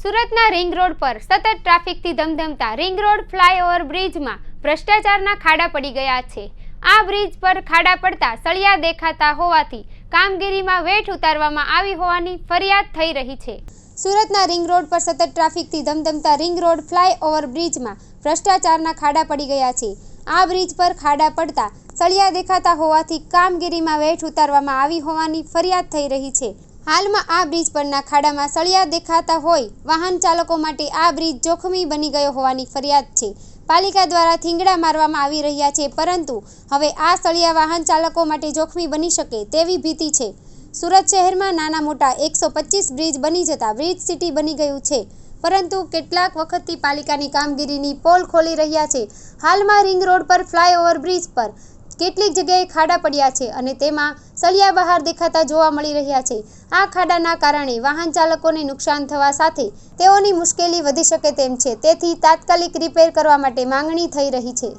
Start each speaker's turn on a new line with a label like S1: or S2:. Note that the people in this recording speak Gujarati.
S1: સુરતના રિંગ રોડ પર સતત ટ્રાફિકથી ધમધમતા રિંગ રોડ ફ્લાયઓવર બ્રિજમાં ભ્રષ્ટાચારના ખાડા પડી ગયા છે. આ બ્રિજ પર ખાડા પડતા સળિયા દેખાતા હોવાથી કામગીરીમાં વેઠ ઉતારવામાં આવી હોવાની ફરિયાદ થઈ રહી છે. સુરતના રિંગ રોડ પર સતત ટ્રાફિકથી ધમધમતા રિંગ રોડ ફ્લાયઓવર બ્રિજમાં ભ્રષ્ટાચારના ખાડા પડી ગયા છે. આ બ્રિજ પર ખાડા પડતા સળિયા દેખાતા હોવાથી કામગીરીમાં વેઠ ઉતારવામાં આવી હોવાની ફરિયાદ થઈ રહી છે. હાલમાં આ બ્રિજ પરના ખાડામાં સળિયા દેખાતા હોય, વાહન ચાલકો માટે આ બ્રિજ જોખમી બની ગયો હોવાની ફરિયાદ છે. પાલિકા દ્વારા થીંગડા મારવામાં આવી રહ્યા છે, પરંતુ હવે આ સળિયા વાહન ચાલકો માટે જોખમી બની શકે તેવી ભીતિ છે. સુરત શહેરમાં નાના મોટા એકસો બ્રિજ બની જતા બ્રિજ સિટી બની ગયું છે, પરંતુ કેટલાક વખતથી પાલિકાની કામગીરીની પોલ ખોલી રહ્યા છે. હાલમાં રિંગ રોડ પર ફ્લાયઓવર બ્રિજ પર કેટલીક જગ્યાએ ખાડા પડ્યા છે અને તેમાં સળિયા બહાર દેખાતા જોવા મળી રહ્યા છે. આ ખાડાના કારણે વાહન ચાલકોને નુકસાન થવા સાથે તેઓની મુશ્કેલી વધી શકે તેમ છે. તેથી તાત્કાલિક રિપેર કરવા માટે માંગણી થઈ રહી છે.